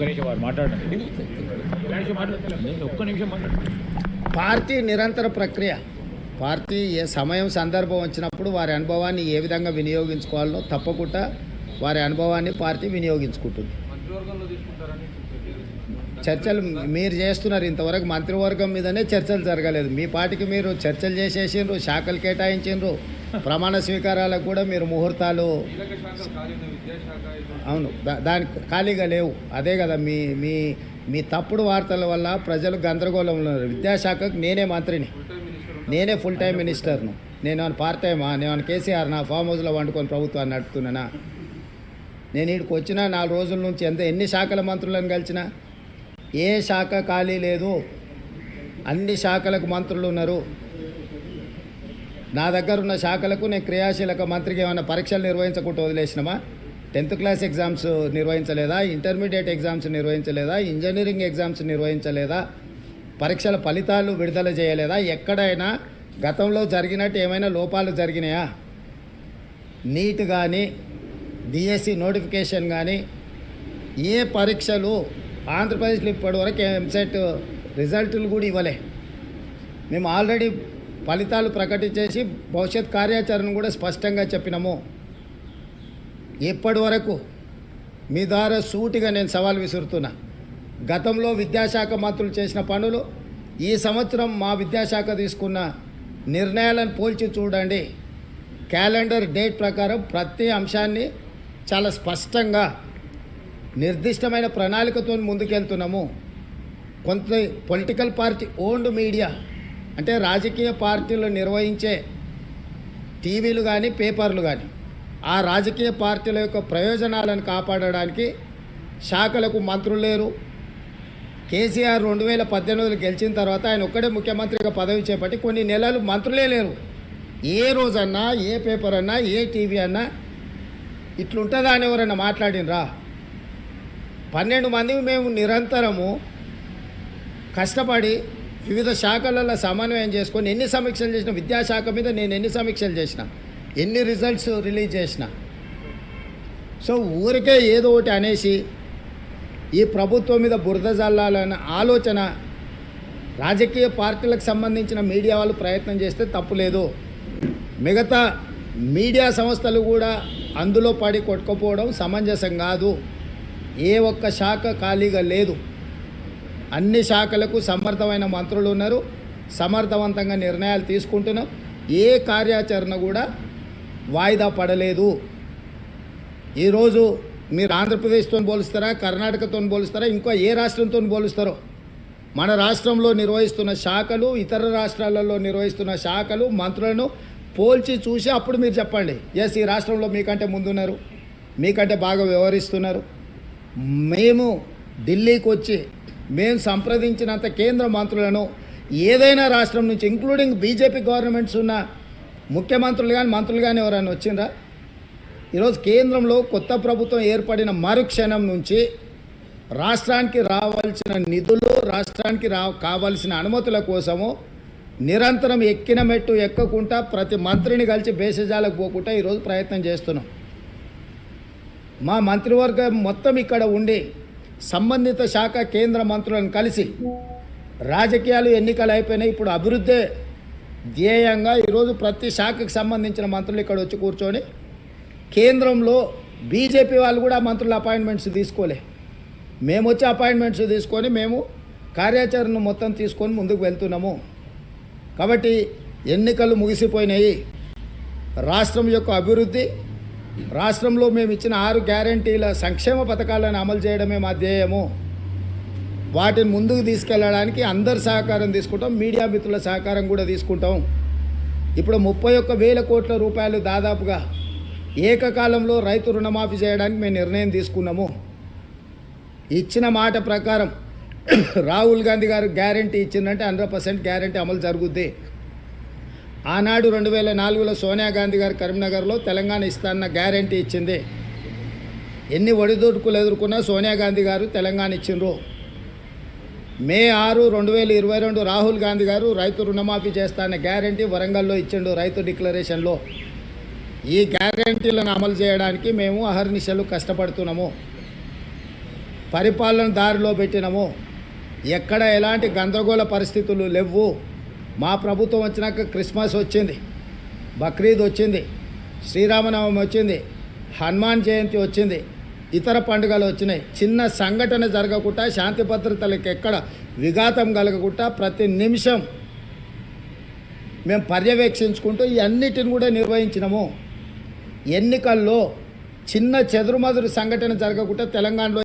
నిమిషం వారు మాట్లాడండి ఒక్క నిమిషం మాట్లాడండి పార్టీ నిరంతర ప్రక్రియ. పార్టీ ఏ సమయం సందర్భం వచ్చినప్పుడు వారి అనుభవాన్ని ఏ విధంగా వినియోగించుకోవాలో తప్పకుండా వారి అనుభవాన్ని పార్టీ వినియోగించుకుంటుంది. చర్చలు మీరు చేస్తున్నారు. ఇంతవరకు మంత్రివర్గం మీదనే చర్చలు జరగలేదు. మీ పాటికి మీరు చర్చలు చేసేసిండ్రు శాఖలు కేటాయించిండ్రు. ప్రమాణ స్వీకారాలకు కూడా మీరు ముహూర్తాలు అవును. దా- దానికి ఖాళీగా లేవు. అదే కదా మీ మీ మీ తప్పుడు వార్తల వల్ల ప్రజలు గందరగోళంలో ఉన్నారు. విద్యాశాఖకు నేనే మంత్రిని. నేనే ఫుల్ టైం మినిస్టర్ను నేను ఏమైనా పార్ట్ టైమా నేను ఏమైనా కేసీఆర్ నా ఫామ్ హౌస్లో వండుకొని ప్రభుత్వాన్ని నడుపుతున్నానా? నేను ఇక్కడికి వచ్చిన నాలుగు రోజుల నుంచి ఎంత ఎన్ని శాఖల మంత్రులను కలిసినా ఏ శాఖ ఖాళీ లేదు. అన్ని శాఖలకు మంత్రులు ఉన్నారు. నా దగ్గర ఉన్న శాఖలకు నేను క్రియాశీలక మంత్రికి ఏమైనా పరీక్షలు నిర్వహించకుండా వదిలేసినామా? టెన్త్ క్లాస్ ఎగ్జామ్స్ నిర్వహించలేదా? ఇంటర్మీడియట్ ఎగ్జామ్స్ నిర్వహించలేదా? ఇంజనీరింగ్ ఎగ్జామ్స్ నిర్వహించలేదా? పరీక్షల ఫలితాలు విడుదల చేయలేదా? ఎక్కడైనా గతంలో జరిగినట్టు ఏమైనా లోపాలు జరిగినాయా? నీట్ కానీ డిఎస్సి నోటిఫికేషన్ కానీ ఏ పరీక్షలు ఆంధ్రప్రదేశ్లో ఇప్పటివరకు ఎంసెట్ రిజల్టులు కూడా ఇవ్వలే. మేము ఆల్రెడీ ఫలితాలు ప్రకటించేసి భవిష్యత్ కార్యాచరణ కూడా స్పష్టంగా చెప్పినాము. ఇప్పటి వరకు మీ ద్వారా సూటిగా నేను సవాల్ విసురుతున్నా. గతంలో విద్యాశాఖ మంత్రులు చేసిన పనులు ఈ సంవత్సరం మా విద్యాశాఖ తీసుకున్న నిర్ణయాలను పోల్చి చూడండి. క్యాలెండర్ డేట్ ప్రకారం ప్రతి అంశాన్ని చాలా స్పష్టంగా నిర్దిష్టమైన ప్రణాళికతో ముందుకెళ్తున్నాము. కొంత పొలిటికల్ పార్టీ ఓన్డ్ మీడియా అంటే రాజకీయ పార్టీలు నిర్వహించే టీవీలు కానీ పేపర్లు కానీ ఆ రాజకీయ పార్టీల యొక్క ప్రయోజనాలను కాపాడడానికి శాఖలకు మంత్రులు లేరు. కేసీఆర్ రెండు వేల పద్దెనిమిదిలో గెలిచిన తర్వాత ఆయన ఒక్కడే ముఖ్యమంత్రిగా పదవి చేపట్టి కొన్ని నెలలు మంత్రులే లేరు. ఏ రోజన్నా ఏ పేపర్ అన్నా ఏ టీవీ అన్నా ఇట్లుంటుందా అని ఎవరైనా మాట్లాడినరా? పన్నెండు మంది మేము నిరంతరము కష్టపడి వివిధ శాఖలలో సమన్వయం చేసుకొని ఎన్ని సమీక్షలు చేసిన విద్యాశాఖ మీద నేను ఎన్ని సమీక్షలు చేసిన ఎన్ని రిజల్ట్స్ రిలీజ్ చేసిన. సో ఊరికే ఏదో ఒకటి అనేసి ఈ ప్రభుత్వం మీద బురద జల్లాలన్న ఆలోచన రాజకీయ పార్టీలకు సంబంధించిన మీడియా వాళ్ళు ప్రయత్నం చేస్తే తప్పులేదు మిగతా మీడియా సంస్థలు కూడా అందులో పడి కొట్టుకుపోవడం సమంజసం కాదు. ఏ ఒక్క శాఖ ఖాళీగా లేదు. అన్ని శాఖలకు సమర్థమైన మంత్రులు ఉన్నారు. సమర్థవంతంగా నిర్ణయాలు తీసుకుంటున్నాం. ఏ కార్యాచరణ కూడా వాయిదా పడలేదు. ఈరోజు మీరు ఆంధ్రప్రదేశ్తో పోలుస్తారా కర్ణాటకతో పోలుస్తారా ఇంకా ఏ రాష్ట్రంతో పోలుస్తారో? మన రాష్ట్రంలో నిర్వహిస్తున్న శాఖలు ఇతర రాష్ట్రాలలో నిర్వహిస్తున్న శాఖలు మంత్రులను పోల్చి చూసి అప్పుడు మీరు చెప్పండి. ఎస్ ఈ రాష్ట్రంలో మీకంటే ముందున్నారు. మీకంటే బాగా వ్యవహరిస్తున్నారు. మేము ఢిల్లీకి వచ్చి మేము సంప్రదించినంత కేంద్ర మంత్రులను ఏదైనా రాష్ట్రం నుంచి ఇంక్లూడింగ్ బీజేపీ గవర్నమెంట్స్ ఉన్న ముఖ్యమంత్రులు కానీ మంత్రులు కానీ ఎవరైనా వచ్చిందా ఈరోజు కేంద్రంలో కొత్త ప్రభుత్వం ఏర్పడిన మరుక్షణం నుంచి రాష్ట్రానికి రావాల్సిన నిధులు రాష్ట్రానికి రా కావాల్సిన అనుమతుల కోసము నిరంతరం ఎక్కిన మెట్టు ఎక్కకుండా ప్రతి మంత్రిని కలిసి బేసజాలకు పోకుండా ఈరోజు ప్రయత్నం చేస్తున్నాం. మా మంత్రివర్గం మొత్తం ఇక్కడ ఉండి సంబంధిత శాఖ కేంద్ర మంత్రులను కలిసి రాజకీయాలు ఎన్నికలు అయిపోయినాయి. ఇప్పుడు అభివృద్ధి ధ్యేయంగా ఈరోజు ప్రతి శాఖకు సంబంధించిన మంత్రులు ఇక్కడ వచ్చి కూర్చొని కేంద్రంలో బీజేపీ వాళ్ళు కూడా మంత్రుల అపాయింట్మెంట్స్ తీసుకోలే. మేము వచ్చి అపాయింట్మెంట్స్ తీసుకొని మేము కార్యాచరణ మొత్తం తీసుకొని ముందుకు వెళ్తున్నాము. కాబట్టి ఎన్నికలు ముగిసిపోయినాయి. రాష్ట్రం యొక్క అభివృద్ధి రాష్ట్రంలో మేము ఇచ్చిన ఆరు గ్యారంటీల సంక్షేమ పథకాలను అమలు చేయడమే మా ధ్యేయము. వాటిని ముందుకు తీసుకెళ్ళడానికి అందరి సహకారం తీసుకుంటాం మీడియా మిత్రుల సహకారం కూడా తీసుకుంటాం. ఇప్పుడు ముప్పై ఒక్క వేల కోట్ల రూపాయలు దాదాపుగా ఏకకాలంలో రైతు రుణమాఫీ చేయడానికి మేము నిర్ణయం తీసుకున్నాము. ఇచ్చిన మాట ప్రకారం రాహుల్ గాంధీ గారు గ్యారంటీ ఇచ్చిందంటే హండ్రెడ్ పర్సెంట్ గ్యారంటీ అమలు జరుగుద్ది. ఆనాడు రెండు వేల నాలుగులో సోనియా గాంధీ గారు కరీంనగర్లో తెలంగాణ ఇస్తానన్న గ్యారంటీ ఇచ్చింది. ఎన్ని ఒడిదుడుకులు ఎదుర్కొన్నా సోనియా గాంధీ గారు తెలంగాణ ఇచ్చిండ్రు. మే ఆరు రెండు వేల ఇరవై రెండు రాహుల్ గాంధీ గారు రైతు రుణమాఫీ చేస్తానన్న గ్యారంటీ వరంగల్లో ఇచ్చిండు రైతు డిక్లరేషన్లో. ఈ గ్యారంటీలను అమలు చేయడానికి మేము అహర్నిశలు కష్టపడుతున్నాము. పరిపాలన దారిలో పెట్టినము. ఎక్కడ ఎలాంటి గందరగోళ పరిస్థితులు లేవు మా ప్రభుత్వం వచ్చినాక క్రిస్మస్ వచ్చింది బక్రీద్ వచ్చింది శ్రీరామనవమి వచ్చింది హనుమాన్ జయంతి వచ్చింది ఇతర పండుగలు వచ్చినాయి. చిన్న సంఘటన జరగకుండా శాంతి భద్రతలకు ఎక్కడ విఘాతం కలగకుండా ప్రతి నిమిషం మేము పర్యవేక్షించుకుంటూ ఇవన్నిటిని అన్నిటిని కూడా నిర్వహించినాము. ఎన్నికల్లో చిన్న చెదురుమదురు సంఘటన జరగకుండా తెలంగాణలో